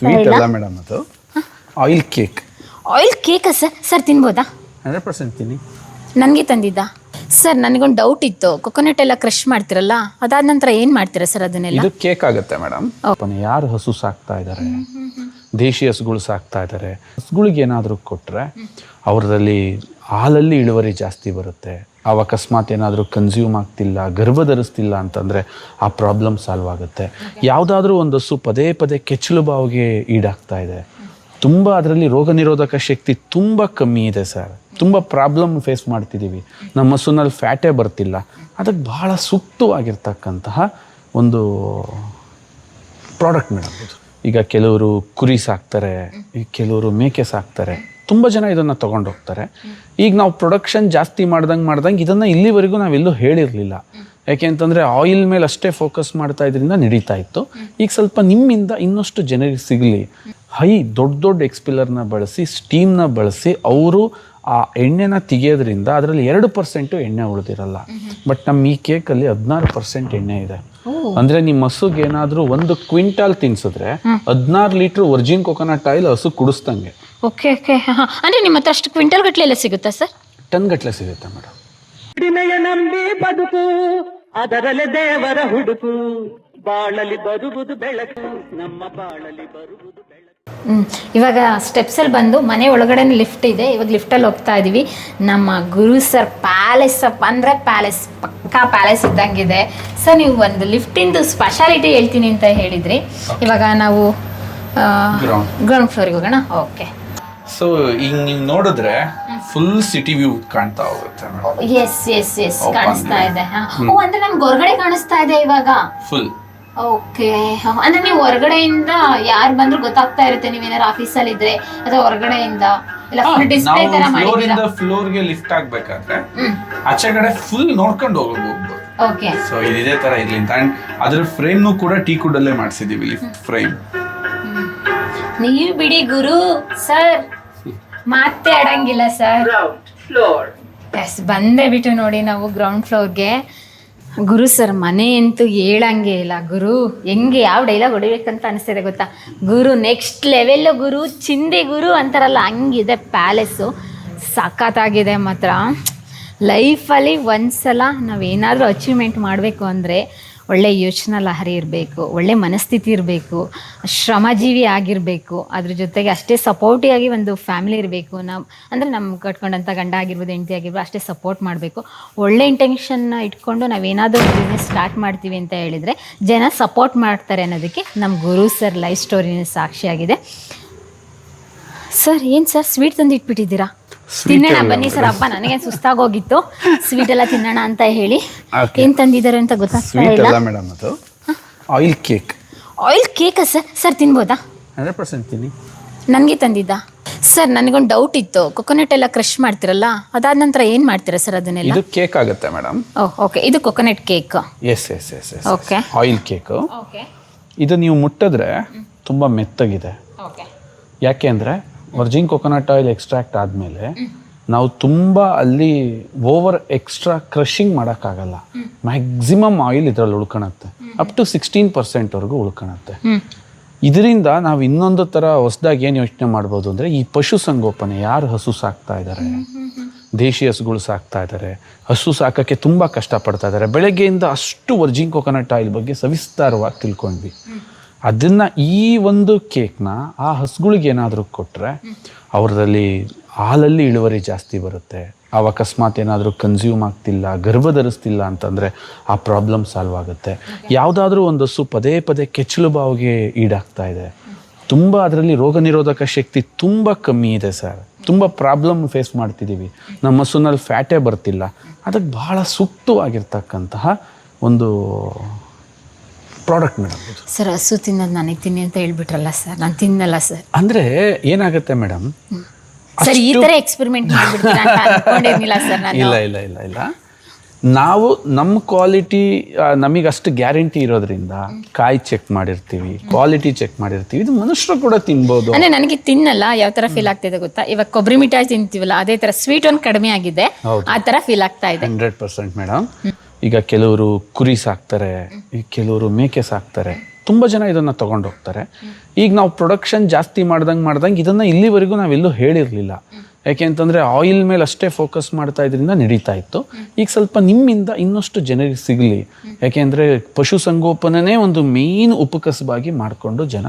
Sweet ಅಲ್ಲ madam ಅದು. Oil cake oil ಕೇಕಾ ಸರ್ ಸರ್ ತಿನ್ಬೋದಾ? ಹಂಡ್ರೆಡ್ ಪರ್ಸೆಂಟ್ ತಿನ್ನಿ. ನನಗೆ ತಂದಿದ್ದ? ಸರ್ ನನಗೊಂದು ಡೌಟ್ ಇತ್ತು. ಕೊಕೊನಟ್ ಎಲ್ಲ ಕ್ರಶ್ ಮಾಡ್ತಿರಲ್ಲ ಅದಾದ ನಂತರ ಏನು ಮಾಡ್ತೀರಾ ಸರ್ ಅದನ್ನೆಲ್ಲ? ಇದು ಕೇಕ್ ಆಗುತ್ತೆ ಮೇಡಮ್ ಯಾರು ಹಸು ಸಾಕ್ತಾ ಇದ್ದಾರೆ ದೇಶಿ ಹಸುಗಳು ಸಾಕ್ತಾ ಇದ್ದಾರೆ ಹಸುಗಳಿಗೆ ಏನಾದರೂ ಕೊಟ್ಟರೆ ಅವರಲ್ಲಿ ಹಾಲಲ್ಲಿ ಇಳುವರಿ ಜಾಸ್ತಿ ಬರುತ್ತೆ. ಅವು ಅಕಸ್ಮಾತ್ ಏನಾದರೂ ಕನ್ಸ್ಯೂಮ್ ಆಗ್ತಿಲ್ಲ ಗರ್ಭ ಧರಿಸ್ತಿಲ್ಲ ಅಂತಂದರೆ ಆ ಪ್ರಾಬ್ಲಮ್ ಸಾಲ್ವ್ ಆಗುತ್ತೆ. ಯಾವುದಾದ್ರೂ ಒಂದು ಹಸು ಪದೇ ಪದೇ ಕೆಚ್ಚಲು ಬಾವಿಗೆ ಈಡಾಗ್ತಾ ಇದೆ. ತುಂಬ ಅದರಲ್ಲಿ ರೋಗ ನಿರೋಧಕ ಶಕ್ತಿ ತುಂಬ ಕಮ್ಮಿ ಇದೆ ಸರ್. ತುಂಬ ಪ್ರಾಬ್ಲಮ್ ಫೇಸ್ ಮಾಡ್ತಿದ್ದೀವಿ ನಮ್ಮ ಹಸುನಲ್ಲಿ ಫ್ಯಾಟೇ ಬರ್ತಿಲ್ಲ. ಅದಕ್ಕೆ ಬಹಳ ಸೂಕ್ತವಾಗಿರ್ತಕ್ಕಂತಹ ಒಂದು ಪ್ರಾಡಕ್ಟ್ ಮೇಡಮ್ ಈಗ ಕೆಲವರು ಕುರಿ ಸಾಕ್ತಾರೆ ಕೆಲವರು ಮೇಕೆ ಸಾಕ್ತಾರೆ. ತುಂಬ ಜನ ಇದನ್ನು ತೊಗೊಂಡು ಹೋಗ್ತಾರೆ ಈಗ ನಾವು ಪ್ರೊಡಕ್ಷನ್ ಜಾಸ್ತಿ ಮಾಡ್ದಂಗೆ ಮಾಡ್ದಂಗೆ ಇದನ್ನು ಇಲ್ಲಿವರೆಗೂ ನಾವೆಲ್ಲೂ ಹೇಳಿರಲಿಲ್ಲ. ಯಾಕೆ ಅಂತಂದರೆ ಆಯಿಲ್ ಮೇಲೆ ಅಷ್ಟೇ ಫೋಕಸ್ ಮಾಡ್ತಾ ಇದರಿಂದ ನಡೀತಾ ಇತ್ತು. ಈಗ ಸ್ವಲ್ಪ ನಿಮ್ಮಿಂದ ಇನ್ನಷ್ಟು ಜನರಿಗೆ ಸಿಗಲಿ. ಹೈ ದೊಡ್ಡ ದೊಡ್ಡ ಎಕ್ಸ್ಪಿಲರ್ನ ಬಳಸಿ ಸ್ಟೀಮ್ನ ಬಳಸಿ ಅವರು ಆ ಎಣ್ಣೆನ ತೆಗಿಯೋದ್ರಿಂದ ಅದರಲ್ಲಿ ಎರಡು ಪರ್ಸೆಂಟು ಎಣ್ಣೆ ಉಳಿದಿರಲ್ಲ. ಬಟ್ ನಮ್ಮ ಈ ಕೇಕಲ್ಲಿ ಹದಿನಾರು ಪರ್ಸೆಂಟ್ ಎಣ್ಣೆ ಇದೆ. ಅಂದ್ರೆ ನಿಮ್ಮ ಹಸುಗೆ ಏನಾದರೂ ಒಂದು ಕ್ವಿಂಟಾಲ್ ತಿನ್ಸಿದ್ರೆ ಹದಿನಾರು ಲೀಟ್ರ್ ವರ್ಜಿನ್ ಕೊಕೊನಟ್ ಆಯಿಲ್ ಹಸು ಕುಡಿಸ್ದಂಗೆ. Okay okay. ಹಾಂ ಅಂದರೆ ನಿಮ್ಮ ಹತ್ರ ಅಷ್ಟು ಕ್ವಿಂಟಲ್ ಗಟ್ಟಲೆ ಎಲ್ಲ ಸಿಗುತ್ತಾ ಸರ್? ಟನ್ ಗಟ್ಲೆ ಸಿಗುತ್ತೆ ಮೇಡಮ್. ವಿನಯ ನಂಬಿ ಬದುಕು ಅದರಲ್ಲಿ ದೇವರ ಹುಡುಕು. ಬಾಳಲಿ ಬರುವುದು ಬೆಳಕು ನಮ್ಮ ಬಾಳಲಿ ಬರುವುದು ಬೆಳಕು. ಹ್ಮ್. ಇವಾಗ ಸ್ಟೆಪ್ಸಲ್ಲಿ ಬಂದು ಮನೆ ಒಳಗಡೆ ಲಿಫ್ಟ್ ಇದೆ. ಇವಾಗ ಲಿಫ್ಟಲ್ಲಿ ಹೋಗ್ತಾ ಇದೀವಿ. ನಮ್ಮ ಗುರು ಸರ್ ಪ್ಯಾಲೇಸ್ ಅಪ್ ಅಂದರೆ ಪ್ಯಾಲೇಸ್ ಪಕ್ಕಾ ಪ್ಯಾಲೇಸ್ ಇದ್ದಂಗಿದೆ. ಸರ್ ನೀವು ಒಂದು ಲಿಫ್ಟಿಂದು ಸ್ಪೆಷಾಲಿಟಿ ಹೇಳ್ತೀನಿ ಅಂತ ಹೇಳಿದ್ರಿ. ಇವಾಗ ನಾವು. ಗ್ರೌಂಡ್ ಫ್ಲೋರಿಗೆ ಹೋಗೋಣ? ಓಕೆ. ಸೊ ಈಗ ನೀವು ನೋಡಿದ್ರೆ ಫುಲ್ ಸಿಟಿ ವ್ಯೂ ಕಾಣ್ತಾ ಹೋಗುತ್ತೆ ಎಸ್ ಎಸ್ ಎಸ್ ಕಾಣಿಸ್ತಾ ಇದೆ. ಓ ಅಂದ್ರೆ ನಮ್ಗೆ ಹೊರಗಡೆ ಕಾಣಿಸ್ತಾ ಇದೆ ಇವಾಗ? Full okay. ಅಂದ್ರೆ ನೀವು ಹೊರಗಡೆಯಿಂದ ಯಾರು ಬಂದ್ರು ಗೊತ್ತಾಗ್ತಾ ಇರುತ್ತೆ ನೀವೇನಾರು ಆಫೀಸಲ್ಲಿ ಇದ್ರೆ ಅಥವಾ ಹೊರಗಡೆಯಿಂದ? ಫ್ಲೋರ್ ಫ್ಲೋರ್ಗೆ ಲಿಫ್ಟ್ ಆಗ್ಬೇಕಾದ್ರೆ ಆಚೆ ಕಡೆ ಫುಲ್ ನೋಡ್ಕೊಂಡು ಹೋಗ್ಬೋದು. ಓಕೆ. ಸೊ ಇದು ಇದೇ ತರ ಇರ್ಲಿ ಅಂತ. ಅಂಡ್ ಅದ್ರ ಫ್ರೇಮ್ನು ಕೂಡ ಟೀ ಕುಡಲ್ಲೇ ಮಾಡಿಸಿದೀವಿ ಲಿಫ್ಟ್ ಫ್ರೇಮ್ ನೀವು ಬಿಡಿ ಗುರು ಸರ್. ಮಾತೇ ಆಡಂಗಿಲ್ಲ ಸರ್. ಎಸ್ ಬಂದೇ ಬಿಟ್ಟು ನೋಡಿ ನಾವು ಗ್ರೌಂಡ್ ಫ್ಲೋರ್ಗೆ ಗುರು ಸರ್ ಮನೆ ಅಂತೂ ಹೇಳಂಗೆ ಇಲ್ಲ. ಗುರು ಹೆಂಗೆ ಯಾವ ಡೈಲಾಗ್ ಹೊಡಿಬೇಕಂತ ಅನಿಸ್ತಿದೆ ಗೊತ್ತಾ? ಗುರು ನೆಕ್ಸ್ಟ್ ಲೆವೆಲ್ ಗುರು ಚಿಂದಿ ಗುರು ಅಂತಾರಲ್ಲ ಹಂಗಿದೆ ಪ್ಯಾಲೇಸು ಸಖತ್ತಾಗಿದೆ ಮಾತ್ರ. ಲೈಫಲ್ಲಿ ಒಂದ್ಸಲ ನಾವೇನಾದರೂ ಅಚೀವ್ಮೆಂಟ್ ಮಾಡಬೇಕು ಅಂದರೆ ಒಳ್ಳೆ ಯೋಚನಾ ಲಹರಿ ಇರಬೇಕು, ಒಳ್ಳೆ ಮನಸ್ಥಿತಿ ಇರಬೇಕು, ಶ್ರಮಜೀವಿ ಆಗಿರಬೇಕು, ಅದ್ರ ಜೊತೆಗೆ ಅಷ್ಟೇ ಸಪೋರ್ಟಿವ್ ಆಗಿ ಒಂದು ಫ್ಯಾಮಿಲಿ ಇರಬೇಕು. ನಮ್ಮ ಅಂದರೆ ನಮ್ಮ ಕಟ್ಕೊಂಡಂಥ ಗಂಡ ಆಗಿರ್ಬೋದು, ಹೆಂಡತಿ ಆಗಿರ್ಬೋದು, ಅಷ್ಟೇ ಸಪೋರ್ಟ್ ಮಾಡಬೇಕು. ಒಳ್ಳೆ ಇಂಟೆನ್ಷನ್ನ ಇಟ್ಕೊಂಡು ನಾವೇನಾದರೂ ಬಿಸ್ನೆಸ್ ಸ್ಟಾರ್ಟ್ ಮಾಡ್ತೀವಿ ಅಂತ ಹೇಳಿದರೆ ಜನ ಸಪೋರ್ಟ್ ಮಾಡ್ತಾರೆ ಅನ್ನೋದಕ್ಕೆ ನಮ್ಮ ಗುರು ಸರ್ ಲೈಫ್ ಸ್ಟೋರಿನ ಸಾಕ್ಷಿಯಾಗಿದೆ. ಸರ್ ಏನು ಸರ್ ಸ್ವೀಟ್ ತಂದು ಇಟ್ಬಿಟ್ಟಿದ್ದೀರಾ ತಿನ್ನೋಣ ಬನ್ನಿ ಸರ್. ಹಬ್ಬ ನನಗೆ ಸುಸ್ತಾಗೋಗಿತ್ತು. ಸ್ವೀಟ್ ಎಲ್ಲ ತಿನ್ನೋಣ ಅಂತ ಹೇಳಿ. ಏನ್ ತಂದಿದ್ದಾರೆ ಅಂತ ಗೊತ್ತಾಗ್ತಾ ಸ್ವೀಟ್ ಇಲ್ಲ ಅಲ್ಲ ಮೇಡಮ್ ಅದು. Oil cake oil cake sir sir ತಿನ್ಬೋದಾ? Hundred percent ತಿನ್ನಿ. ನನಗೆ ತಂದಿದ್ದ? ಸರ್ ನನಗೊಂದು ಡೌಟ್ ಇತ್ತು. ಕೊಕೊನಟ್ ಎಲ್ಲ ಕ್ರಷ್ ಮಾಡ್ತಿರಲ್ಲ ಅದಾದ ನಂತರ ಏನು ಮಾಡ್ತೀರಾ ಸರ್ ಅದನ್ನೆಲ್ಲ? ಇದು ಕೇಕ್ ಆಗುತ್ತೆ ಮೇಡಮ್ ಓಹ್ ಓಕೆ ಇದು coconut cake yes yes yes yes Okay. Oil cake okay ಇದು ನೀವು ಮುಟ್ಟಿದ್ರೆ ತುಂಬ ಮೆತ್ತಗಿದೆ. ಓಕೆ ಯಾಕೆ ಅಂದರೆ ವರ್ಜಿನ್ ಕೊಕೊನಟ್ ಆಯಿಲ್ ಎಕ್ಸ್ಟ್ರಾಕ್ಟ್ ಆದಮೇಲೆ ನಾವು ತುಂಬ ಅಲ್ಲಿ ಓವರ್ ಎಕ್ಸ್ಟ್ರಾ ಕ್ರಷಿಂಗ್ ಮಾಡೋಕ್ಕಾಗಲ್ಲ. ಮ್ಯಾಕ್ಸಿಮಮ್ ಆಯಿಲ್ ಇದರಲ್ಲಿ ಉಳ್ಕೊಳತ್ತೆ ಅಪ್ ಟು ಸಿಕ್ಸ್ಟೀನ್ ಪರ್ಸೆಂಟ್ವರೆಗೂ ಉಳ್ಕೊಳತ್ತೆ ಇದರಿಂದ ನಾವು ಇನ್ನೊಂದು ಥರ ಹೊಸದಾಗಿ ಏನು ಯೋಚನೆ ಮಾಡ್ಬೋದು ಅಂದರೆ ಈ ಪಶು ಸಂಗೋಪನೆ ಯಾರು ಹಸು ಸಾಕ್ತಾ ಇದ್ದಾರೆ ದೇಶಿ ಹಸುಗಳು ಸಾಕ್ತಾ ಇದ್ದಾರೆ ಹಸು ಸಾಕೋಕ್ಕೆ ತುಂಬ ಕಷ್ಟಪಡ್ತಾ ಇದ್ದಾರೆ ಬೆಳಗ್ಗೆಯಿಂದ ಅಷ್ಟು ವರ್ಜಿನ್ ಕೊಕೊನಟ್ ಆಯಿಲ್ ಬಗ್ಗೆ ಸವಿಸ್ತಾರವಾಗಿ ತಿಳ್ಕೊಂಡ್ವಿ. ಅದನ್ನು ಈ ಒಂದು ಕೇಕ್ನ ಆ ಹಸುಗಳಿಗೆ ಏನಾದರೂ ಕೊಟ್ಟರೆ ಅವ್ರದಲ್ಲಿ ಹಾಲಲ್ಲಿ ಇಳುವರಿ ಜಾಸ್ತಿ ಬರುತ್ತೆ. ಆ ಅಕಸ್ಮಾತ್ ಏನಾದರೂ ಕನ್ಸ್ಯೂಮ್ ಆಗ್ತಿಲ್ಲ ಗರ್ಭ ಧರಿಸ್ತಿಲ್ಲ ಅಂತಂದರೆ ಆ ಪ್ರಾಬ್ಲಮ್ ಸಾಲ್ವ್ ಆಗುತ್ತೆ. ಯಾವುದಾದ್ರೂ ಒಂದು ಹಸು ಪದೇ ಪದೇ ಕೆಚ್ಚಲು ಬಾವಿಗೆ ಈಡಾಗ್ತಾ ಇದೆ. ತುಂಬ ಅದರಲ್ಲಿ ರೋಗ ನಿರೋಧಕ ಶಕ್ತಿ ತುಂಬ ಕಮ್ಮಿ ಇದೆ ಸರ್. ತುಂಬ ಪ್ರಾಬ್ಲಮ್ ಫೇಸ್ ಮಾಡ್ತಿದ್ದೀವಿ ನಮ್ಮ ಹಸುನಲ್ಲಿ ಫ್ಯಾಟೇ ಬರ್ತಿಲ್ಲ. ಅದಕ್ಕೆ ಬಹಳ ಸೂಕ್ತವಾಗಿರ್ತಕ್ಕಂತಹ ಒಂದು ಪ್ರಾಡಕ್ಟ್ ಮೇಡಮ್ ಸರ್ ಹಸು ತಿನ್ನೋದು ನನಗೆ ತಿನ್ನಿ ಅಂತ ಹೇಳ್ಬಿಟ್ರಲ್ಲ ಸರ್. ನಾನು ತಿನ್ನಲ್ಲ ಸರ್. ಅಂದರೆ ಏನಾಗುತ್ತೆ ಮೇಡಮ್? ಸರ್ ಈ ಥರ ಎಕ್ಸ್ಪೆರಿಮೆಂಟ್ ಮಾಡ್ಬಿಡ್ತೀರಾ ಸರ್ ನಾನು. ಇಲ್ಲ ಇಲ್ಲ ಇಲ್ಲ ಇಲ್ಲ. ನಾವು ನಮ್ಮ ಕ್ವಾಲಿಟಿ ನಮಗೆ ಅಷ್ಟು ಗ್ಯಾರಂಟಿ ಇರೋದ್ರಿಂದ ಕಾಯಿ ಚೆಕ್ ಮಾಡಿರ್ತೀವಿ ಕ್ವಾಲಿಟಿ ಚೆಕ್ ಮಾಡಿರ್ತೀವಿ. ಇದು ಮನುಷ್ಯರು ಕೂಡ ತಿನ್ಬೋದು. ಅಂದ್ರೆ ನನಗೆ ತಿನ್ನಲ್ಲ ಯಾವ ತರ ಫೀಲ್ ಆಗ್ತಿದೆ ಗೊತ್ತಾ? ಇವಾಗ ಕೊಬ್ಬರಿ ಮಿಠಾಯಿ ತಿಂತೀವಲ್ಲ ಅದೇ ತರ ಸ್ವೀಟ್ ಒಂದು ಕಡಿಮೆ ಆಗಿದೆ ಆ ತರ ಫೀಲ್ ಆಗ್ತಾ ಇದೆ. Hundred percent madam. ಈಗ ಕೆಲವರು ಕುರಿ ಸಾಕ್ತಾರೆ ಈಗ ಕೆಲವರು ಮೇಕೆ ಸಾಕ್ತಾರೆ, ತುಂಬ ಜನ ಇದನ್ನು ತಗೊಂಡೋಗ್ತಾರೆ ಈಗ ನಾವು ಪ್ರೊಡಕ್ಷನ್ ಜಾಸ್ತಿ ಮಾಡ್ದಂಗೆ ಮಾಡ್ದಂಗೆ ಇದನ್ನು ಇಲ್ಲಿವರೆಗೂ ನಾವೆಲ್ಲೂ ಹೇಳಿರಲಿಲ್ಲ. ಯಾಕೆ ಅಂತಂದರೆ ಆಯಿಲ್ ಮೇಲೆ ಅಷ್ಟೇ ಫೋಕಸ್ ಮಾಡ್ತಾ ಇದರಿಂದ ನಡೀತಾ ಇತ್ತು. ಈಗ ಸ್ವಲ್ಪ ನಿಮ್ಮಿಂದ ಇನ್ನಷ್ಟು ಜನರಿಗೆ ಸಿಗಲಿ. ಯಾಕೆಂದರೆ ಪಶುಸಂಗೋಪನೆ ಒಂದು ಮೇನ್ ಉಪಕಸಬಾಗಿ ಮಾಡಿಕೊಂಡು ಜನ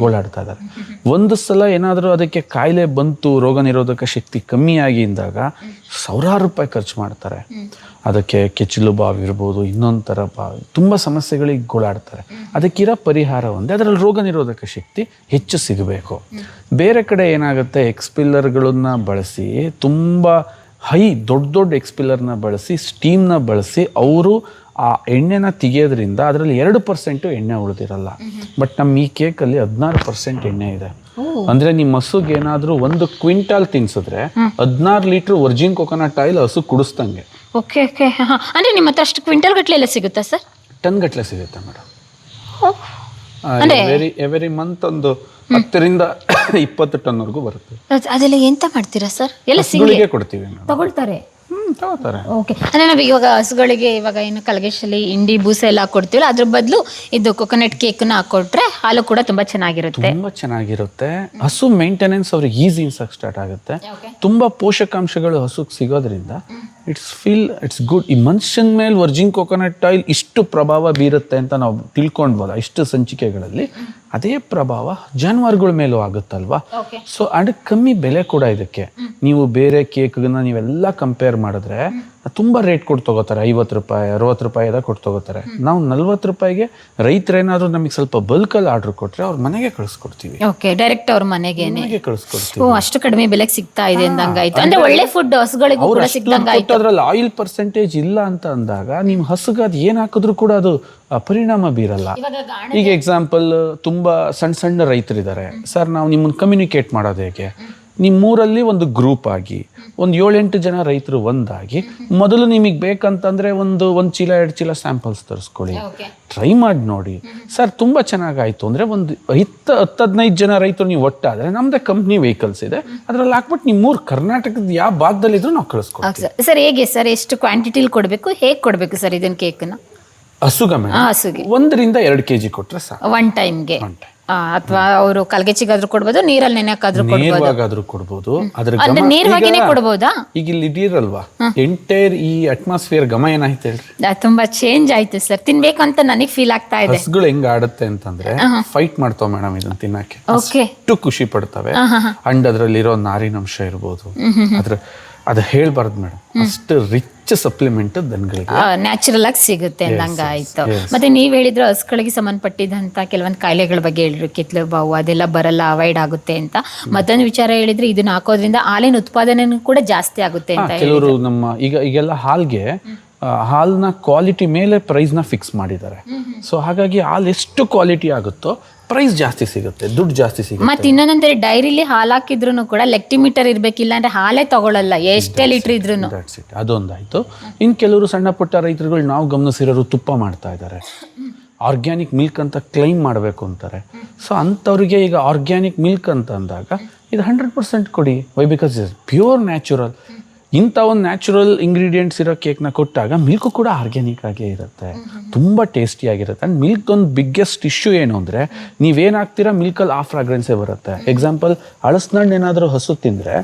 ಗೋಳಾಡ್ತಾ ಇದ್ದಾರೆ ಒಂದು ಸಲ ಏನಾದರೂ ಅದಕ್ಕೆ ಕಾಯಿಲೆ ಬಂತು, ರೋಗ ನಿರೋಧಕ ಶಕ್ತಿ ಕಮ್ಮಿ ಆಗಿದ್ದಾಗ ಸಾವಿರಾರು ರೂಪಾಯಿ ಖರ್ಚು ಮಾಡ್ತಾರೆ. ಅದಕ್ಕೆ ಕೆಚ್ಚಲು ಬಾವು ಇರ್ಬೋದು ಇನ್ನೊಂದು ಥರ ಬಾವು ತುಂಬ ಸಮಸ್ಯೆಗಳಿಗೆ ಗೋಳಾಡ್ತಾರೆ. ಅದಕ್ಕಿರೋ ಪರಿಹಾರ ಒಂದೇ ಅದರಲ್ಲಿ ರೋಗ ನಿರೋಧಕ ಶಕ್ತಿ ಹೆಚ್ಚು ಸಿಗಬೇಕು. ಬೇರೆ ಕಡೆ ಏನಾಗುತ್ತೆ ಎಕ್ಸ್ಪಿಲ್ಲರ್ಗಳನ್ನು ಬಳಸಿ ತುಂಬ ಹೈ ದೊಡ್ಡ ದೊಡ್ಡ ಎಕ್ಸ್ಪಿಲ್ಲರ್ನ ಬಳಸಿ ಸ್ಟೀಮ್ನ ಬಳಸಿ ಅವರು ಆ ಎಣ್ಣೆನ ತೆಗೆಯೋದ್ರಿಂದ ಅದರಲ್ಲಿ ಎರಡು ಪರ್ಸೆಂಟು ಎಣ್ಣೆ ಉಳಿದಿರಲ್ಲ. ಬಟ್ ನಮ್ಮ ಈ ಕೇಕಲ್ಲಿ ಹದಿನಾರು ಪರ್ಸೆಂಟ್ ಎಣ್ಣೆ ಇದೆ. ಅಂದ್ರೆ ನಿಮ್ಮ ಹಸುಗೆ ಏನಾದರೂ ಒಂದು ಕ್ವಿಂಟಾಲ್ ತಿನ್ಸಿದ್ರೆ ಹದಿನಾರು ಲೀಟ್ರ್ ವರ್ಜಿನ್ ಕೊಕೊನಟ್ ಆಯಿಲ್ ಹಸು ಕುಡಿಸ್ದಂಗೆ. Okay okay. ಹಾಂ ಅಂದರೆ ನಿಮ್ಮ ಹತ್ರ ಅಷ್ಟು ಕ್ವಿಂಟಲ್ ಗಟ್ಟಲೆ ಎಲ್ಲ ಸಿಗುತ್ತಾ ಸರ್? ಟನ್ ಗಟ್ಟಲೆ ಸಿಗುತ್ತೆ ಮೇಡಮ್. ಎವರಿ ಎವರಿ ಮಂತ್ ಒಂದು ಹತ್ತರಿಂದ ಇಪ್ಪತ್ತು ಟನ್ವರೆಗೂ ಬರುತ್ತೆ. ಅದ್- ಅದೆಲ್ಲ ಎಂತ ಮಾಡ್ತೀರಾ ಸರ್? ಎಲ್ಲ ಸಿಂಗಿ ಕೊಡ್ತೀವಿ ಮೇಡಮ್. ತಗೊಳ್ತಾರೆ. ಹ್ಮ್ ತಗೋತಾರೆ. ಓಕೆ ಅಂದರೆ ನಾವು ಇವಾಗ ಹಸುಗಳಿಗೆ ಇವಾಗ ಏನು ಕಲಗೇಶಲ್ಲಿ ಇಂಡಿ ಬೂಸೆ ಎಲ್ಲ ಹಾಕೊಡ್ತೀವಲ್ಲ ಅದ್ರ ಬದಲು ಇದು ಕೊಕೊನಟ್ ಕೇಕ್ನ ಹಾಕೊಟ್ರೆ ಹಾಲು ಕೂಡ ತುಂಬ ಚೆನ್ನಾಗಿರುತ್ತೆ. ತುಂಬಾ ಚೆನ್ನಾಗಿರುತ್ತೆ. ಹಸು ಮೇಂಟೆನೆನ್ಸ್ ಅವ್ರಿಗೆ ಈಸಿ ಇನ್ಸಕ್ ಸ್ಟಾರ್ಟ್ ಆಗುತ್ತೆ. ತುಂಬಾ ಪೋಷಕಾಂಶಗಳು ಹಸುಗೆ ಸಿಗೋದ್ರಿಂದ ಇಟ್ಸ್ ಫೀಲ್ ಇಟ್ಸ್ ಗುಡ್ ಈ ಮನುಷ್ಯನ ಮೇಲೆ ವರ್ಜಿನ್ ಕೊಕೊನಟ್ ಆಯಿಲ್ ಇಷ್ಟು ಪ್ರಭಾವ ಬೀರುತ್ತೆ ಅಂತ ನಾವು ತಿಳ್ಕೊಂಡ್ಬೋದ? ಇಷ್ಟು ಸಂಚಿಕೆಗಳಲ್ಲಿ. ಅದೇ ಪ್ರಭಾವ ಜಾನುವಾರುಗಳ ಮೇಲೂ ಆಗುತ್ತಲ್ವಾ? ಸೊ ಅಂಡ್ ಕಮ್ಮಿ ಬೆಲೆ ಕೂಡ ಇದಕ್ಕೆ. ನೀವು ಬೇರೆ ಕೇಕ್ಗಳನ್ನ ನೀವೆಲ್ಲ ಕಂಪೇರ್ ಮಾಡಿದ್ರೆ ತುಂಬ ರೇಟ್ ಕೊಟ್ಟು ತಗೋತಾರೆ ಐವತ್ತು ರೂಪಾಯಿ ಅರವತ್ತು ರೂಪಾಯಿ ಎಲ್ಲ ಕೊಟ್ಟು ತಗೋತಾರೆ. ನಾವು ನಲ್ವತ್ತು ರೂಪಾಯಿಗೆ ರೈತರೇನಾದ್ರೂ ನಮಗೆ ಸ್ವಲ್ಪ ಬಲ್ಕಲ್ಲಿ ಆರ್ಡರ್ ಕೊಟ್ಟರೆ ಅವ್ರ ಮನೆಗೆ ಕಳಿಸ್ಕೊಡ್ತೀವಿ. ಓಕೆ ಡೈರೆಕ್ಟ್ ಅವ್ರ ಮನೆಗೆ ಕಳಿಸ್ಕೊಡ್ತೀವಿ. ಓ ಅಷ್ಟು ಕಡಿಮೆ ಬೆಲೆಗೆ ಸಿಗ್ತಾ ಇದೆ ಅಂದಂಗಾಯ್ತು. ಅಂದ್ರೆ ಒಳ್ಳೆ ಫುಡ್ ಹಸುಗಳಿಗೂ ಕೂಡ ಸಿಗ್ದಂಗಾಯ್ತು. ಅದ್ರಲ್ಲಿ ಆಯಿಲ್ ಪರ್ಸೆಂಟೇಜ್ ಇಲ್ಲ ಅಂತ ಅಂದಾಗ ನಿಮ್ಮ ಹಸುಗೆ ಅದು ಏನು ಹಾಕಿದ್ರು ಕೂಡ ಅದು ಪರಿಣಾಮ ಬೀರಲ್ಲ. ಈಗ ಎಕ್ಸಾಂಪಲ್ ತುಂಬ ಸಣ್ಣ ಸಣ್ಣ ರೈತರಿದ್ದಾರೆ ಸರ್ ನಾವು ನಿಮ್ಮನ್ನು ಕಮ್ಯುನಿಕೇಟ್ ಮಾಡೋದು ಹೇಗೆ? ನಿಮ್ಮೂರಲ್ಲಿ ಒಂದು ಗ್ರೂಪ್ ಆಗಿ ಒಂದು ಏಳೆಂಟು ಜನ ರೈತರು ಒಂದಾಗಿ ಮೊದಲು ನಿಮಗೆ ಬೇಕಂತಂದರೆ ಒಂದು ಒಂದು ಚೀಲ ಎರಡು ಚೀಲ ಸ್ಯಾಂಪಲ್ಸ್ ತರಿಸ್ಕೊಳ್ಳಿ. ಟ್ರೈ ಮಾಡಿ ನೋಡಿ. ಸರ್ ತುಂಬ ಚೆನ್ನಾಗಾಯಿತು ಅಂದರೆ ಒಂದು ಹತ್ತು ಹತ್ತು ಹದಿನೈದು ಜನ ರೈತರು ನೀವು ಒಟ್ಟಾದರೆ ನಮ್ಮದೇ ಕಂಪ್ನಿ ವೆಹಿಕಲ್ಸ್ ಇದೆ. ಅದರಲ್ಲಿ ಹಾಕ್ಬಿಟ್ಟು ನಿಮ್ಮ ಮೂರು ಕರ್ನಾಟಕದ ಯಾವ ಭಾಗದಲ್ಲಿದ್ರು ನಾವು ಕಳಿಸ್ಕೊಡ್ತೀವಿ. ಸರ್ ಸರ್ ಹೇಗೆ ಸರ್ ಎಷ್ಟು ಕ್ವಾಂಟಿಟಿಲಿ ಕೊಡಬೇಕು? ಹೇಗೆ ಕೊಡಬೇಕು ಸರ್ ಇದನ್ನು ಕೇಕನ್ನು ಹಸುಗ ಆ ಮೇಡಮ್ ಹಸುಗೆ. ಒಂದರಿಂದ ಎರಡು ಕೆ ಜಿ ಕೊಟ್ಟರೆ ಸರ್ ಒನ್ ಟೈಮ್ಗೆ ಒನ್ time. ಅಥವಾ ಅವರು ಕಲಗೆಚ್ಚಿಗಾದ್ರೂ ಕೊಡ್ಬೋದು ನೀರಲ್ಲಿ ನೆನೆಯಕ್ಕಾದ್ರೂ ಕೊಡ್ಬೋದು. ನೇರವಾಗಾದ್ರೂ ಕೊಡ್ಬೋದು. ಅದ್ರ ಅಂದ್ರೆ ಗಮ ನೇರವಾಗಿನೇ ಈಗ- ಕೊಡ್ಬೋದಾ? ಈಗ ಇಲ್ಲಿ ಇದೀರಲ್ವಾ? ಎಂಟೈರ್ ಈ ಅಟ್ಮಾಸ್ಫಿಯರ್ ಗಮ ಏನಾಯ್ತು ಹೇಳ್ರಿ? ಅದ್ ತುಂಬಾ ಚೇಂಜ್ ಆಯ್ತು ಸರ್ ತಿನ್ಬೇಕು ಅಂತ ನನಗೆ ಫೀಲ್ ಆಗ್ತಾ ಇದೆ. ಹಸ್ಗಳು ಹೆಂಗ್ ಆಡುತ್ತೆ ಅಂತಂದ್ರೆ ಫೈಟ್ ಮಾಡ್ತಾವ ಮೇಡಮ್ ಇದನ್ನ ತಿನ್ನಕ್ಕೆ. ಓಕೆ ಅಷ್ಟು ಖುಷಿ ಪಡ್ತವೆ. ಅಂಡ್ ಅದ್ರಲ್ಲಿರೋ ನಾರಿನಂಶ ಇರ್ಬೋದು. ಅದ್ರ ಅದು ಹೇಳ್ಬಾರ್ದು ಮೇಡಮ್. ಅಷ್ಟು ರಿಚ್ ಸಪ್ಲಿಮೆಂಟ್ ದನಗಳಿಗೆ. ನ್ಯಾಚುರಲ್ ಆಗಿ ಸಿಗುತ್ತೆ ಅನ್ನಂಗ ಆಯ್ತು. ಮತ್ತೆ ನೀವ್ ಹೇಳಿದ್ರು ಹಸುಗಳಿಗೆ ಸಂಬಂಧಪಟ್ಟಿದಂತ ಕೆಲವೊಂದು ಕಾಯಿಲೆಗಳ ಬಗ್ಗೆ ಹೇಳಿದ್ರು ಕಿತ್ಲು ಬಾವು ಅದೆಲ್ಲ ಬರಲ್ಲ ಅವಾಯ್ಡ್ ಆಗುತ್ತೆ ಅಂತ. ಮತ್ತೊಂದು ವಿಚಾರ ಹೇಳಿದ್ರೆ ಇದನ್ನ ಹಾಕೋದ್ರಿಂದ ಹಾಲಿನ ಉತ್ಪಾದನೆ ಕೂಡ ಜಾಸ್ತಿ ಆಗುತ್ತೆ ಅಂತ ಕೆಲವರು ನಮ್ಮ ಈಗ ಈಗೆಲ್ಲ ಹಾಲ್ಗೆ ಹಾಲ್ನ ಕ್ವಾಲಿಟಿ ಮೇಲೆ ಪ್ರೈಸ್ನ ಫಿಕ್ಸ್ ಮಾಡಿದ್ದಾರೆ. ಸೊ ಹಾಗಾಗಿ ಹಾಲು ಎಷ್ಟು ಕ್ವಾಲಿಟಿ ಆಗುತ್ತೋ ಪ್ರೈಸ್ ಜಾಸ್ತಿ ಸಿಗುತ್ತೆ ದುಡ್ಡು ಜಾಸ್ತಿ ಸಿಗುತ್ತೆ. ಮತ್ತೆ ಇನ್ನೊಂದಂದ್ರೆ ಡೈರಿಲಿ ಹಾಲು ಹಾಕಿದ್ರು ಕೂಡ ಲೆಕ್ಟಿಮೀಟರ್ ಇರಬೇಕಿಲ್ಲ ಅಂದ್ರೆ ಹಾಲೇ ತಗೊಳ್ಳಲ್ಲ ಎಷ್ಟೇ ಲೀಟರ್ ಇದ್ರು ದಟ್ಸ್ ಇಟ್ ಅದೊಂದಾಯ್ತು. ಇನ್ನು ಕೆಲವರು ಸಣ್ಣ ಪುಟ್ಟ ರೈತರುಗಳು ನಾವು ಗಮನಿಸಿರೋರು ತುಪ್ಪ ಮಾಡ್ತಾ ಇದ್ದಾರೆ. ಆರ್ಗ್ಯಾನಿಕ್ ಮಿಲ್ಕ್ ಅಂತ ಕ್ಲೈಮ್ ಮಾಡಬೇಕು ಅಂತಾರೆ. ಸೊ ಅಂಥವ್ರಿಗೆ ಈಗ ಆರ್ಗ್ಯಾನಿಕ್ ಮಿಲ್ಕ್ ಅಂತ ಅಂದಾಗ ಇದು ಹಂಡ್ರೆಡ್ ಪರ್ಸೆಂಟ್ ಕೊಡಿ. Why because is pure natural ಇಂಥ ಒಂದು ನ್ಯಾಚುರಲ್ ಇಂಗ್ರೀಡಿಯೆಂಟ್ಸ್ ಇರೋ ಕೇಕ್ನ ಕೊಟ್ಟಾಗ ಮಿಲ್ಕು ಕೂಡ ಆರ್ಗ್ಯಾನಿಕ್ ಆಗೇ ಇರುತ್ತೆ. ತುಂಬ ಟೇಸ್ಟಿಯಾಗಿರುತ್ತೆ ಆ್ಯಂಡ್ ಮಿಲ್ಕ್ ಒಂದು ಬಿಗ್ಗೆಸ್ಟ್ ಇಶ್ಯೂ ಏನು ಅಂದರೆ ನೀವೇನು ಹಾಕ್ತೀರಾ ಮಿಲ್ಕಲ್ಲಿ ಆ ಫ್ರಾಗ್ರೆನ್ಸೇ ಬರುತ್ತೆ. ಎಕ್ಸಾಂಪಲ್ ಹಳಸಿನಣ್ಣು ಏನಾದರೂ ಹಸು ತಿಂದರೆ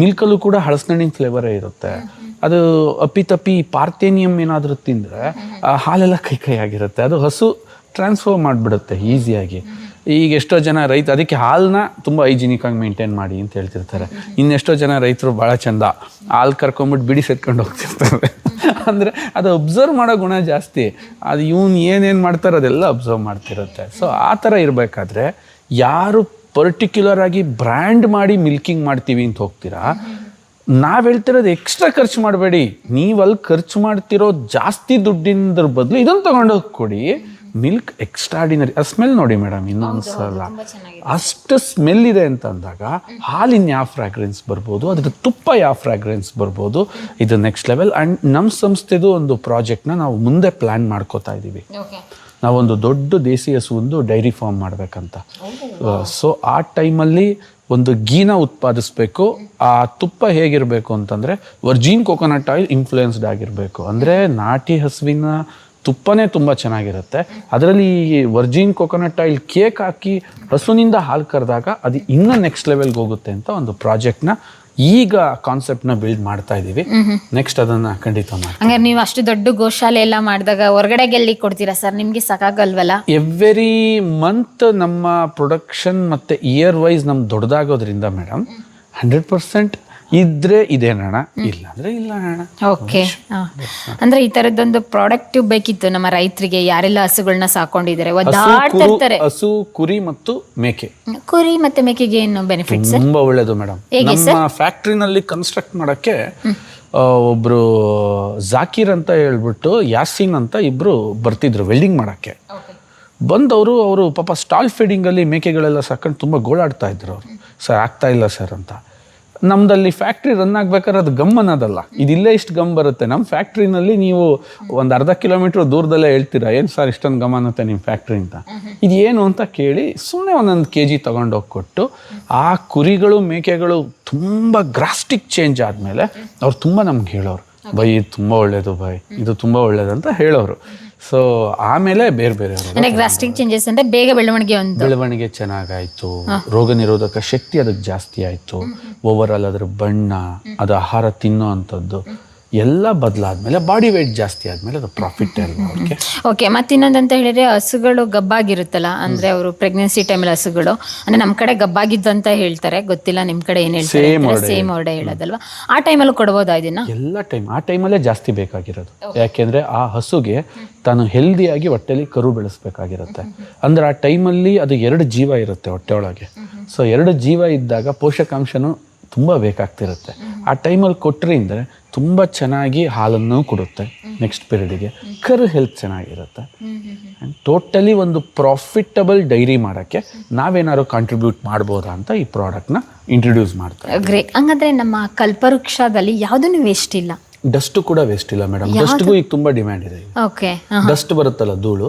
ಮಿಲ್ಕಲ್ಲೂ ಕೂಡ ಹಳಸ್ನಣ್ಣಿನ ಫ್ಲೇವರೇ ಇರುತ್ತೆ. ಅದು ಅಪ್ಪಿತಪ್ಪಿ ಪಾರ್ಥೇನಿಯಂ ಏನಾದರೂ ತಿಂದರೆ ಹಾಲೆಲ್ಲ ಕೈ ಕೈ ಆಗಿರುತ್ತೆ. ಅದು ಹಸು ಟ್ರಾನ್ಸ್ಫರ್ ಮಾಡಿಬಿಡುತ್ತೆ ಈಸಿಯಾಗಿ ಈಗ ಎಷ್ಟೋ ಜನ ರೈತ, ಅದಕ್ಕೆ ಹಾಲನ್ನ ತುಂಬ ಹೈಜಿನಿಕಾಗಿ ಮೇಂಟೈನ್ ಮಾಡಿ ಅಂತ ಹೇಳ್ತಿರ್ತಾರೆ. ಇನ್ನೆಷ್ಟೋ ಜನ ರೈತರು ಭಾಳ ಚಂದ ಹಾಲು ಕರ್ಕೊಂಬಿಟ್ಟು ಬಿಡಿ ಸೆತ್ಕೊಂಡು ಹೋಗ್ತಿರ್ತಾರೆ. ಅಂದರೆ ಅದು ಅಬ್ಸರ್ವ್ ಮಾಡೋ ಗುಣ ಜಾಸ್ತಿ. ಅದು ಇವನು ಏನೇನು ಮಾಡ್ತಾರೋ ಅದೆಲ್ಲ ಅಬ್ಸರ್ವ್ ಮಾಡ್ತಿರುತ್ತೆ. ಸೊ ಆ ಥರ ಇರಬೇಕಾದ್ರೆ ಯಾರು ಪರ್ಟಿಕ್ಯುಲರ್ ಆಗಿ ಬ್ರ್ಯಾಂಡ್ ಮಾಡಿ ಮಿಲ್ಕಿಂಗ್ ಮಾಡ್ತೀವಿ ಅಂತ ಹೋಗ್ತೀರಾ? ನಾವು ಹೇಳ್ತಿರೋದು ಎಕ್ಸ್ಟ್ರಾ ಖರ್ಚು ಮಾಡಬೇಡಿ. ನೀವು ಅಲ್ಲಿ ಖರ್ಚು ಮಾಡ್ತಿರೋ ಜಾಸ್ತಿ ದುಡ್ಡಿನ ಬದಲು ಇದನ್ನು ತಗೊಂಡೋಗಿ ಕೊಡಿ. Milk extraordinary. ಆ ಸ್ಮೆಲ್ ನೋಡಿ ಮೇಡಮ್ ಇನ್ನೊಂದ್ಸಲ. ಅಷ್ಟು ಸ್ಮೆಲ್ ಇದೆ ಅಂತ ಅಂದಾಗ ಹಾಲಿನ ಯಾವ ಫ್ರಾಗ್ರೆನ್ಸ್ ಬರ್ಬೋದು ಅದ್ರ ತುಪ್ಪ ಯಾವ ಫ್ರಾಗ್ರೆನ್ಸ್ ಬರ್ಬೋದು ಇದು ನೆಕ್ಸ್ಟ್ ಲೆವೆಲ್. ಆ್ಯಂಡ್ ನಮ್ಮ ಸಂಸ್ಥೆದು ಒಂದು ಪ್ರಾಜೆಕ್ಟ್ನ ನಾವು ಮುಂದೆ ಪ್ಲ್ಯಾನ್ ಮಾಡ್ಕೋತಾ ಇದ್ದೀವಿ ನಾವೊಂದು ದೊಡ್ಡ ದೇಸಿ ಹಸುವೊಂದು ಡೈರಿ ಫಾರ್ಮ್ ಮಾಡಬೇಕಂತ. ಸೊ ಆ ಟೈಮಲ್ಲಿ ಒಂದು ಗೀನ ಉತ್ಪಾದಿಸ್ಬೇಕು. ಆ ತುಪ್ಪ ಹೇಗಿರಬೇಕು ಅಂತಂದರೆ ವರ್ಜಿನ್ ಕೋಕೋನಟ್ ಆಯಿಲ್ ಇನ್ಫ್ಲೂಯೆನ್ಸ್ಡ್ ಆಗಿರಬೇಕು. ಅಂದರೆ ನಾಟಿ ಹಸುವಿನ ತುಪ್ಪನೇ ತುಂಬ ಚೆನ್ನಾಗಿರುತ್ತೆ. ಅದರಲ್ಲಿ ವರ್ಜಿನ್ ಕೊಕೊನಟ್ ಆಯಿಲ್ ಕೇಕ್ ಹಾಕಿ ಹಸುನಿಂದ ಹಾಲು ಕರೆದಾಗ ಅದು ಇನ್ನೂ ನೆಕ್ಸ್ಟ್ ಲೆವೆಲ್ಗೆ ಹೋಗುತ್ತೆ ಅಂತ ಒಂದು ಪ್ರಾಜೆಕ್ಟ್ನ ಈಗ ಕಾನ್ಸೆಪ್ಟ್ನ ಬಿಲ್ಡ್ ಮಾಡ್ತಾ ಇದ್ದೀವಿ ನೆಕ್ಸ್ಟ್ ಅದನ್ನು ಖಂಡಿತ ಹಂಗಾರೆ ನೀವು ಅಷ್ಟು ದೊಡ್ಡ ಗೋಶಾಲೆ ಎಲ್ಲ ಮಾಡಿದಾಗ ಹೊರಗಡೆ ಗೆಲ್ಲಿ ಕೊಡ್ತೀರಾ ಸರ್ ನಿಮಗೆ ಸಾಕಾಗಲ್ವಲ್ಲ? ಎವ್ರಿ ಮಂತ್ ನಮ್ಮ ಪ್ರೊಡಕ್ಷನ್ ಮತ್ತು ಇಯರ್ ವೈಸ್ ನಮ್ಮ ದೊಡ್ಡದಾಗೋದ್ರಿಂದ ಮೇಡಮ್ ಹಂಡ್ರೆಡ್ ಪರ್ಸೆಂಟ್ ಇದ್ರೆ ಇದೆ ಅಣ್ಣ ಇಲ್ಲ ಅಂದ್ರೆ ಇಲ್ಲ ಅಣ್ಣ ಓಕೆ ಅಂದ್ರೆ ಈ ತರದೊಂದು ಪ್ರಾಡಕ್ಟ್ ಬೇಕಿತ್ತು ನಮ್ಮ ರೈತರಿಗೆ ಯಾರೆಲ್ಲ ಹಸುಗಳನ್ನ ಸಾಕೊಂಡಿದ್ದಾರೆ. ಹಸು ಒದ್ದಾಡ್ತಾ ಕುರು ಹಸು ಕುರಿ ಮತ್ತು ಮೇಕೆ. ಕುರಿ ಮತ್ತೆ ಮೇಕೆಗೆ ಏನು ಬೆನಿಫಿಟ್ ತುಂಬಾ ಒಳ್ಳೇದು ಮೇಡಮ್. ನಮ್ಮ ಫ್ಯಾಕ್ಟ್ರಿನಲ್ಲಿ ಕನ್ಸ್ಟ್ರಕ್ಟ್ ಮಾಡಕ್ಕೆ ಒಬ್ರು ಜಾಕೀರ್ ಅಂತ ಹೇಳ್ಬಿಟ್ಟು ಯಾಸಿನ್ ಅಂತ ಇಬ್ರು ಬರ್ತಿದ್ರು ವೆಲ್ಡಿಂಗ್ ಮಾಡಕ್ಕೆ. ಬಂದವರು ಅವರು ಪಾಪ ಸ್ಟಾಲ್ ಫೀಡಿಂಗಲ್ಲಿ ಮೇಕೆಗಳೆಲ್ಲ ಸಾಕೊಂಡು ತುಂಬ ಗೋಳಾಡ್ತಾ ಇದ್ರು ಅವರು. ಸರ್ ಆಗ್ತಾ ಇಲ್ಲ ಸರ್ ಅಂತ. ನಮ್ದಲ್ಲಿ ಫ್ಯಾಕ್ಟ್ರಿ ರನ್ ಆಗ್ಬೇಕಾದ್ರೆ ಅದು ಗಮ್ ಅನ್ನೋದಲ್ಲ ಇದಿಲ್ಲೇ ಇಷ್ಟು ಗಮ್ ಬರುತ್ತೆ. ನಮ್ಮ ಫ್ಯಾಕ್ಟ್ರಿನಲ್ಲಿ ನೀವು ಒಂದು ಅರ್ಧ ಕಿಲೋಮೀಟ್ರ್ ದೂರದಲ್ಲೇ ಹೇಳ್ತೀರಾ, ಏನು ಸರ್ ಇಷ್ಟೊಂದು ಗಮ್ ಅನ್ನುತ್ತೆ ನಿಮ್ಮ ಫ್ಯಾಕ್ಟ್ರಿ ಅಂತ? ಇದು ಏನು ಅಂತ ಕೇಳಿ ಸುಮ್ಮನೆ ಒಂದೊಂದು ಕೆ ಜಿ ತೊಗೊಂಡೋಗಿ ಕೊಟ್ಟು ಆ ಕುರಿಗಳು, ಮೇಕೆಗಳು ತುಂಬ ಗ್ರಾಸ್ಟಿಕ್ ಚೇಂಜ್ ಆದಮೇಲೆ ಅವ್ರು ತುಂಬ ನಮ್ಗೆ ಹೇಳೋರು. ಬೈ, ಇದು ತುಂಬ ಒಳ್ಳೆಯದು ಬೈ, ಇದು ತುಂಬ ಒಳ್ಳೇದು ಅಂತ ಹೇಳೋರು. ಸೊ ಆಮೇಲೆ ಬೇರೆ ಬೇರೆ ಅಂದ್ರೆ ಗ್ರಾಸ್ಟಿಕ್ ಚೇಂಜಸ್ ಅಂದ್ರೆ ಬೇಗ ಬೆಳವಣಿಗೆ ಒಂದು ಬೆಳವಣಿಗೆ ಚೆನ್ನಾಗಾಯ್ತು. ರೋಗ ನಿರೋಧಕ ಶಕ್ತಿ ಅದಕ್ಕೆ ಜಾಸ್ತಿ ಆಯ್ತು. ಓವರ್ ಆಲ್ ಅದ್ರ ಬಣ್ಣ ಅದು ಆಹಾರ ತಿನ್ನೋ ಅಂಥದ್ದು. ಎಲ್ಲ ಬದಲಾದ್ಮೇಲೆ ಬಾಡಿ ವೆಯ್ಟ್ ಜಾಸ್ತಿ ಆದ್ಮೇಲೆ ಅದು ಪ್ರಾಫಿಟ್ ಅಲ್ವಾ ಅವ್ರಿಗೆ? ಓಕೆ ಮತ್ತೆ ಇನ್ನೊಂದಂತ ಹೇಳಿದ್ರೆ ಹಸುಗಳು ಗಬ್ಬಾಗಿರುತ್ತಲ್ಲ ಅಂದ್ರೆ ಅವರು ಪ್ರೆಗ್ನೆನ್ಸಿ ಟೈಮಲ್ಲಿ ಹಸುಗಳು. ಅಂದ್ರೆ ನಮ್ಮ ಕಡೆ ಗಬ್ಬಾಗಿದ್ದು ಅಂತ ಹೇಳ್ತಾರೆ ಗೊತ್ತಿಲ್ಲ ನಿಮ್ ಕಡೆ ಏನ್ ಹೇಳ್ತಾರೆ Same word ಸೇಮ್ ಹೇಳೋದಲ್ವಾ? ಆ ಟೈಮಲ್ಲಿ ಕೊಡ್ಬೋದಾ ಇದನ್ನ? ಎಲ್ಲ ಟೈಮ್ ಆ ಟೈಮಲ್ಲೇ ಜಾಸ್ತಿ ಬೇಕಾಗಿರೋದು. ಯಾಕೆಂದ್ರೆ ಆ ಹಸುಗೆ ತಾನು ಹೆಲ್ದಿಯಾಗಿ ಹೊಟ್ಟೆಲಿ ಕರು ಬೆಳೆಸಬೇಕಾಗಿರುತ್ತೆ. ಅಂದ್ರೆ ಆ ಟೈಮಲ್ಲಿ ಅದು ಎರಡು ಜೀವ ಇರುತ್ತೆ ಹೊಟ್ಟೆ ಒಳಗೆ. ಸೊ ಎರಡು ಜೀವ ಇದ್ದಾಗ ಪೋಷಕಾಂಶನೂ ತುಂಬ ಬೇಕಾಗ್ತಿರುತ್ತೆ. ಆ ಟೈಮಲ್ಲಿ ಕೊಟ್ಟರೆ ಅಂದರೆ ತುಂಬ ಚೆನ್ನಾಗಿ ಹಾಲನ್ನು ಕೊಡುತ್ತೆ ನೆಕ್ಸ್ಟ್ ಪೀರಿಯಡಿಗೆ ಕರು ಹೆಲ್ತ್ ಚೆನ್ನಾಗಿರುತ್ತೆ. ಆ್ಯಂಡ್ ಟೋಟಲಿ ಒಂದು ಪ್ರಾಫಿಟಬಲ್ ಡೈರಿ ಮಾಡೋಕ್ಕೆ ನಾವೇನಾದ್ರು ಕಾಂಟ್ರಿಬ್ಯೂಟ್ ಮಾಡ್ಬೋದಾ ಅಂತ ಈ ಪ್ರಾಡಕ್ಟ್ನ ಇಂಟ್ರೊಡ್ಯೂಸ್ ಮಾಡ್ತಾರೆ ಗ್ರೇಟ್ ಹಂಗಂದ್ರೆ ನಮ್ಮ ಕಲ್ಪವೃಕ್ಷದಲ್ಲಿ ಯಾವುದನ್ನು ವೇಸ್ಟ್ ಇಲ್ಲ? ಡಸ್ಟ್ ಕೂಡ ವೇಸ್ಟ್ ಇಲ್ಲ ಮೇಡಮ್ ಡಸ್ಟ್ಗೂ ಈಗ ತುಂಬ ಡಿಮ್ಯಾಂಡ್ ಇದೆ ಓಕೆ ಡಸ್ಟ್ ಬರುತ್ತಲ್ಲ ಧೂಳು.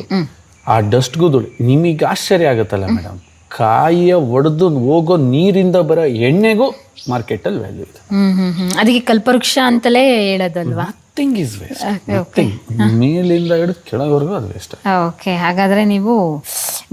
ಆ ಡಸ್ಟ್ಗೂ ಧೂಳು. ನಿಮಗೆ ಆಶ್ಚರ್ಯ ಆಗುತ್ತಲ್ಲ ಮೇಡಮ್ ಕಾಯಿಯ ಒಡೆದು ಹೋಗೋ ನೀರಿಂದ ಬರೋ ಎಣ್ಣೆಗೂ ಮಾರ್ಕೆಟಲ್ಲಿ ವ್ಯಾಲ್ಯೂ ಇದೆ. ಅದಕ್ಕೆ ಕಲ್ಪವೃಕ್ಷ ಅಂತಲೇ ಹೇಳೋದಲ್ವಾ? ನಥಿಂಗ್ ಇಸ್ ವೇಸ್ಟ್ ನಥಿಂಗ್ ಮೇಲಿಂದ ಹಿಡಿದು ಕೆಳಗವರೆಗೂ ಅದು ವೇಸ್ಟ್ ಓಕೆ ಹಾಗಾದರೆ ನೀವು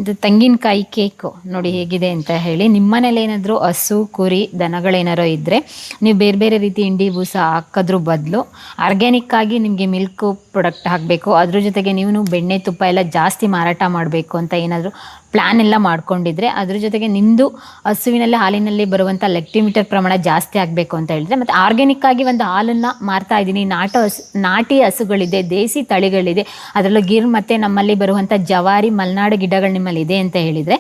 ಇದು ತೆಂಗಿನಕಾಯಿ ಕೇಕು ನೋಡಿ ಹೇಗಿದೆ ಅಂತ ಹೇಳಿ. ನಿಮ್ಮನೇಲಿ ಏನಾದರೂ ಹಸು ಕುರಿ ದನಗಳೇನಾರೋ ಇದ್ದರೆ ನೀವು ಬೇರೆ ಬೇರೆ ರೀತಿ ಇಂಡಿ ಬೂಸ ಹಾಕೋದ್ರ ಬದಲು ಆರ್ಗ್ಯಾನಿಕ್ ಆಗಿ ನಿಮಗೆ ಮಿಲ್ಕ್ ಪ್ರಾಡಕ್ಟ್ ಹಾಕಬೇಕು. ಅದ್ರ ಜೊತೆಗೆ ನೀವು ಬೆಣ್ಣೆ ತುಪ್ಪ ಎಲ್ಲ ಜಾಸ್ತಿ ಮಾರಾಟ ಮಾಡಬೇಕು ಅಂತ ಏನಾದರೂ ಪ್ಲ್ಯಾನ್ ಎಲ್ಲ ಮಾಡ್ಕೊಂಡಿದ್ರೆ ಅದ್ರ ಜೊತೆಗೆ ನಿಮ್ಮದು ಹಸುವಿನಲ್ಲಿ, ಹಾಲಿನಲ್ಲಿ ಬರುವಂಥ ಲೆಕ್ಟಿಮೀಟರ್ ಪ್ರಮಾಣ ಜಾಸ್ತಿ ಆಗಬೇಕು ಅಂತ ಹೇಳಿದ್ರೆ, ಮತ್ತು ಆರ್ಗ್ಯಾನಿಕ್ ಆಗಿ ಒಂದು ಹಾಲನ್ನು ಮಾರ್ತಾ ಇದ್ದೀನಿ. ನಾಟ ಹಸು, ನಾಟಿ ಹಸುಗಳಿದೆ, ದೇಸಿ ತಳಿಗಳಿದೆ. ಅದರಲ್ಲೂ ಗಿರ್ ಮತ್ತು ನಮ್ಮಲ್ಲಿ ಬರುವಂಥ ಜವಾರಿ, ಮಲೆನಾಡು ಗಿಡಗಳು ನಿಮ್ಮಲ್ಲಿ ಇದೆ ಅಂತ ಹೇಳಿದರೆ,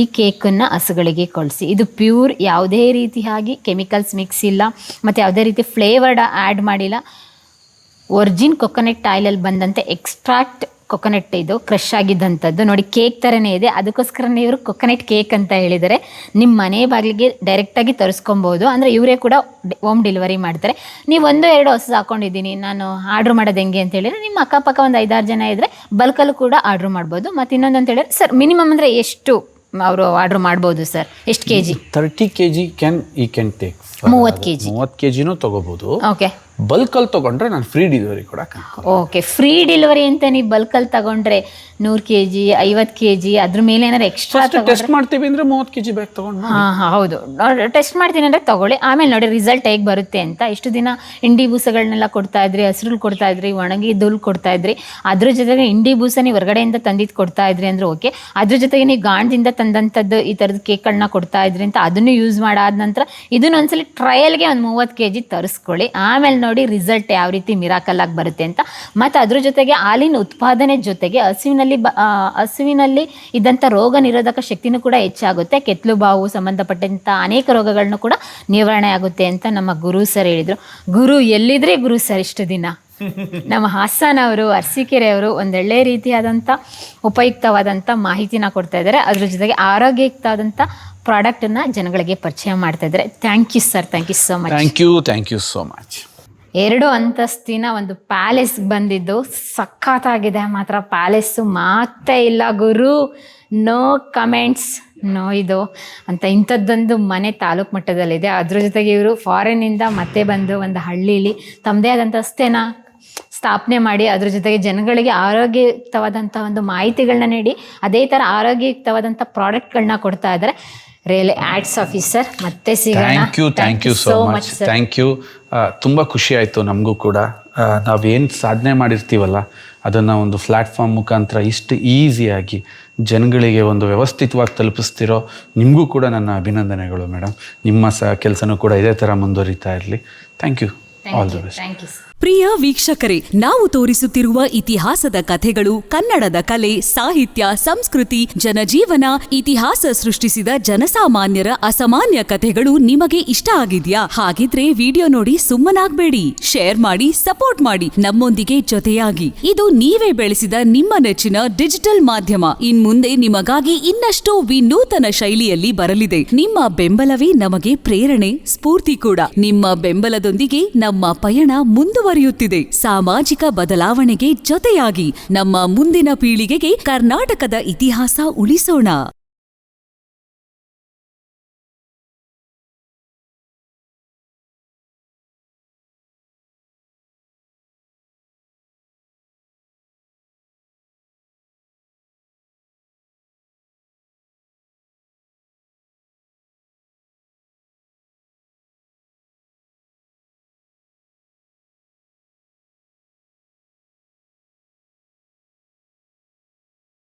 ಈ ಕೇಕನ್ನು ಹಸುಗಳಿಗೆ ಕಳಿಸಿ ಇದು ಪ್ಯೂರ್ ಯಾವುದೇ ರೀತಿಯಾಗಿ ಕೆಮಿಕಲ್ಸ್ ಮಿಕ್ಸ್ ಇಲ್ಲ, ಮತ್ತು ಯಾವುದೇ ರೀತಿ ಫ್ಲೇವರ್ಡ್ ಆ್ಯಡ್ ಮಾಡಿಲ್ಲ. ಒರ್ಜಿನ್ ಕೊಕೊನೆಟ್ ಆಯಿಲಲ್ಲಿ ಬಂದಂತೆ ಎಕ್ಸ್ಟ್ರಾಕ್ಟ್ ಕೊಕೊನೆಟ್ ಇದು ಕ್ರಶ್ ಆಗಿದ್ದಂಥದ್ದು. ನೋಡಿ ಕೇಕ್ ಥರನೇ ಇದೆ. ಅದಕ್ಕೋಸ್ಕರನೇ ಇವರು ಕೊಕೊನೆಟ್ ಕೇಕ್ ಅಂತ ಹೇಳಿದ್ದಾರೆ. ನಿಮ್ಮ ಮನೆ ಬಾಗಿಲಿಗೆ ಡೈರೆಕ್ಟಾಗಿ ತರಿಸ್ಕೊಬೋದು. ಅಂದರೆ ಇವರೇ ಕೂಡ ಹೋಮ್ ಡೆಲಿವರಿ ಮಾಡ್ತಾರೆ. ನೀವು ಒಂದು ಎರಡು ಹೊಸ ಹಾಕೊಂಡಿದ್ದೀನಿ. ನಾನು ಆರ್ಡ್ರ್ ಮಾಡೋದು ಹೆಂಗೆ ಅಂತ ಹೇಳಿದ್ರೆ ನಿಮ್ಮ ಅಕ್ಕಪಕ್ಕ ಒಂದು ಐದಾರು ಜನ ಇದ್ದರೆ ಬಲ್ಕಲ್ಲೂ ಕೂಡ ಆರ್ಡ್ರ್ ಮಾಡ್ಬೋದು. ಮತ್ತು ಇನ್ನೊಂದು ಅಂತ ಹೇಳಿದ್ರೆ ಸರ್ ಮಿನಿಮಮ್ ಅಂದರೆ ಎಷ್ಟು ಅವರು ಆರ್ಡ್ರ್ ಮಾಡ್ಬೋದು ಸರ್ ಎಷ್ಟು K G thirty K G can ಈ ಕ್ಯಾನ್ ಟೇಕ್ ಮೂವತ್ತು ಕೆ ಜಿ ಮೂವತ್ತು ಕೆ ಜಿನೂ ತೊಗೋಬೋದು. ಓಕೆ ಬಲ್ಕಲ್ಲಿ ತೊಗೊಂಡ್ರೆ ನಾನು ಫ್ರೀ ಡೆಲಿವರಿ ಕೊಡಕ್ಕೆ ಓಕೆ ಫ್ರೀ ಡೆಲಿವರಿ ಅಂತ ನೀವು ಬಲ್ಕಲ್ಲಿ ತಗೊಂಡ್ರೆ ನೂರು ಕೆ ಜಿ ಐವತ್ತು ಕೆ ಜಿ ಅದ್ರ ಮೇಲೆ ಏನಾರು ಎಕ್ಸ್ಟ್ರಾ ಟೆಸ್ಟ್ ಮಾಡ್ತೀವಿ ಅಂದ್ರೆ ಮೂವತ್ತು ಕೆ ಜಿ ಬ್ಯಾಗ್ ತೊಗೊಂಡು ಹಾಂ ಹಾಂ ಹೌದು. ಟೆಸ್ಟ್ ಮಾಡ್ತೀನಿ ಅಂದರೆ ತಗೊಳ್ಳಿ. ಆಮೇಲೆ ನೋಡಿ ರಿಸಲ್ಟ್ ಹೇಗೆ ಬರುತ್ತೆ ಅಂತ. ಇಷ್ಟು ದಿನ ಇಂಡಿ ಬೂಸಗಳನ್ನೆಲ್ಲ ಕೊಡ್ತಾ ಇದ್ರಿ ಹಸಿರು ಕೊಡ್ತಾ ಇದ್ರಿ ಒಣಗಿ ದುಲ್ ಕೊಡ್ತಾ ಇದ್ರಿ. ಅದ್ರ ಜೊತೆಗೆ ಇಂಡಿ ಬೂಸ ನೀವು ಹೊರಗಡೆಯಿಂದ ತಂದಿದ್ದು ಕೊಡ್ತಾ ಇದ್ರಿ ಅಂದ್ರೆ ಓಕೆ ಅದ್ರ ಜೊತೆಗೆ ನೀವು ಗಾಣದಿಂದ ತಂದಂಥದ್ದು ಈ ಥರದ ಕೇಕ್ಗಳನ್ನ ಕೊಡ್ತಾ ಇದ್ರಿ ಅಂತ ಅದನ್ನು ಯೂಸ್ ಮಾಡಾದ ನಂತರ ಇದನ್ನ ಒಂದ್ಸಲಿ ಟ್ರಯಲ್ಗೆ ಒಂದು ಮೂವತ್ತು ಕೆ ಜಿ ತರಿಸ್ಕೊಳ್ಳಿ. ಆಮೇಲೆ ನೋಡಿ ರಿಸಲ್ಟ್ ಯಾವ ರೀತಿ ಮಿರಾಕಲ್ ಆಗಿ ಬರುತ್ತೆ ಅಂತ. ಮತ್ತು ಅದ್ರ ಜೊತೆಗೆ ಹಾಲಿನ ಉತ್ಪಾದನೆ ಜೊತೆಗೆ ಹಸುವಿನಲ್ಲಿ ಹಸುವಿನಲ್ಲಿ ಇದ್ದಂಥ ರೋಗ ನಿರೋಧಕ ಶಕ್ತಿನೂ ಕೂಡ ಹೆಚ್ಚಾಗುತ್ತೆ. ಕೆತ್ತಲು ಬಾವು ಸಂಬಂಧಪಟ್ಟಂಥ ಅನೇಕ ರೋಗಗಳನ್ನು ಕೂಡ ನಿವಾರಣೆ ಆಗುತ್ತೆ ಅಂತ ನಮ್ಮ ಗುರು ಸರ್ ಹೇಳಿದರು. ಗುರು ಎಲ್ಲಿದ್ರೆ ಗುರು ಸರ್ ಇಷ್ಟು ದಿನ? ನಮ್ಮ ಹಾಸನ್ ಅವರು, ಅರಸೀಕೆರೆ ಅವರು ಒಂದೊಳ್ಳೆ ರೀತಿಯಾದಂಥ ಉಪಯುಕ್ತವಾದಂಥ ಮಾಹಿತಿನ ಕೊಡ್ತಾ ಇದ್ದಾರೆ. ಅದ್ರ ಜೊತೆಗೆ ಆರೋಗ್ಯಯುಕ್ತವಾದಂಥ ಪ್ರಾಡಕ್ಟನ್ನು ಜನಗಳಿಗೆ ಪರಿಚಯ ಮಾಡ್ತಾ ಇದ್ದಾರೆ. Thank you sir thank you so much thank you thank you so much ಎರಡು ಅಂತಸ್ತಿನ ಒಂದು ಪ್ಯಾಲೇಸ್ ಬಂದಿದ್ದು. ಸಖತ್ತಾಗಿದೆ ಮಾತ್ರ ಪ್ಯಾಲೇಸು ಮಾತೇ ಇಲ್ಲ ಗುರು. ನೋ ಕಮೆಂಟ್ಸ್ ನೋ ಇದು. ಅಂತ ಇಂಥದ್ದೊಂದು ಮನೆ ತಾಲೂಕು ಮಟ್ಟದಲ್ಲಿದೆ. ಅದ್ರ ಜೊತೆಗೆ ಇವರು ಫಾರಿನ್ನಿಂದ ಮತ್ತೆ ಬಂದು ಒಂದು ಹಳ್ಳೀಲಿ ತಮ್ಮದೇ ಆದಂಥ ಸ್ಥಾಪನೆ ಮಾಡಿ ಅದ್ರ ಜೊತೆಗೆ ಜನಗಳಿಗೆ ಆರೋಗ್ಯಯುಕ್ತವಾದಂಥ ಒಂದು ಮಾಹಿತಿಗಳನ್ನ ನೀಡಿ, ಅದೇ ಥರ ಆರೋಗ್ಯಯುಕ್ತವಾದಂಥ ಪ್ರಾಡಕ್ಟ್ಗಳನ್ನ ಕೊಡ್ತಾ ಇದ್ದಾರೆ ರಿಯಲಿ ಆಡ್ಸ್ ಆಫೀಸರ್ ಮತ್ತೆ thank you thank you so much thank you ತುಂಬ ಖುಷಿ ಆಯಿತು ನಮಗೂ ಕೂಡ. ನಾವೇನು ಸಾಧನೆ ಮಾಡಿರ್ತೀವಲ್ಲ ಅದನ್ನು ಒಂದು ಪ್ಲ್ಯಾಟ್ಫಾರ್ಮ್ ಮುಖಾಂತರ ಇಷ್ಟು ಈಸಿಯಾಗಿ ಜನಗಳಿಗೆ ಒಂದು ವ್ಯವಸ್ಥಿತವಾಗಿ ತಲುಪಿಸ್ತಿರೋ ನಿಮಗೂ ಕೂಡ ನನ್ನ ಅಭಿನಂದನೆಗಳು ಮೇಡಮ್ ನಿಮ್ಮ ಸಹ ಕೆಲಸನೂ ಕೂಡ ಇದೇ ಥರ ಮುಂದುವರಿತಾ ಇರಲಿ. Thank you all the best thank you ಪ್ರಿಯ ವೀಕ್ಷಕರೇ, ನಾವು ತೋರಿಸುತ್ತಿರುವ ಇತಿಹಾಸದ ಕಥೆಗಳು ಕನ್ನಡದ ಕಲೆ, ಸಾಹಿತ್ಯ, ಸಂಸ್ಕೃತಿ, ಜನಜೀವನ, ಇತಿಹಾಸ ಸೃಷ್ಟಿಸಿದ ಜನಸಾಮಾನ್ಯರ ಅಸಾಮಾನ್ಯ ಕಥೆಗಳು ನಿಮಗೆ ಇಷ್ಟ ಆಗಿದ್ಯಾ? ಹಾಗಿದ್ರೆ ವಿಡಿಯೋ ನೋಡಿ ಸುಮ್ಮನಾಗ್ಬೇಡಿ. ಶೇರ್ ಮಾಡಿ, ಸಪೋರ್ಟ್ ಮಾಡಿ. ನಮ್ಮೊಂದಿಗೆ ಜೊತೆಯಾಗಿ. ಇದು ನೀವೇ ಬೆಳೆಸಿದ ನಿಮ್ಮ ನೆಚ್ಚಿನ ಡಿಜಿಟಲ್ ಮಾಧ್ಯಮ. ಇನ್ ಮುಂದೆ ನಿಮಗಾಗಿ ಇನ್ನಷ್ಟು ವಿನೂತನ ಶೈಲಿಯಲ್ಲಿ ಬರಲಿದೆ. ನಿಮ್ಮ ಬೆಂಬಲವೇ ನಮಗೆ ಪ್ರೇರಣೆ, ಸ್ಫೂರ್ತಿ ಕೂಡ. ನಿಮ್ಮ ಬೆಂಬಲದೊಂದಿಗೆ ನಮ್ಮ ಪಯಣ ಮುಂದುವರಿಯುತ್ತಿದೆ ಸಾಮಾಜಿಕ ಬದಲಾವಣೆಗೆ ಜೊತೆಯಾಗಿ ನಮ್ಮ ಮುಂದಿನ ಪೀಳಿಗೆಗೆ ಕರ್ನಾಟಕದ ಇತಿಹಾಸ ಉಳಿಸೋಣ.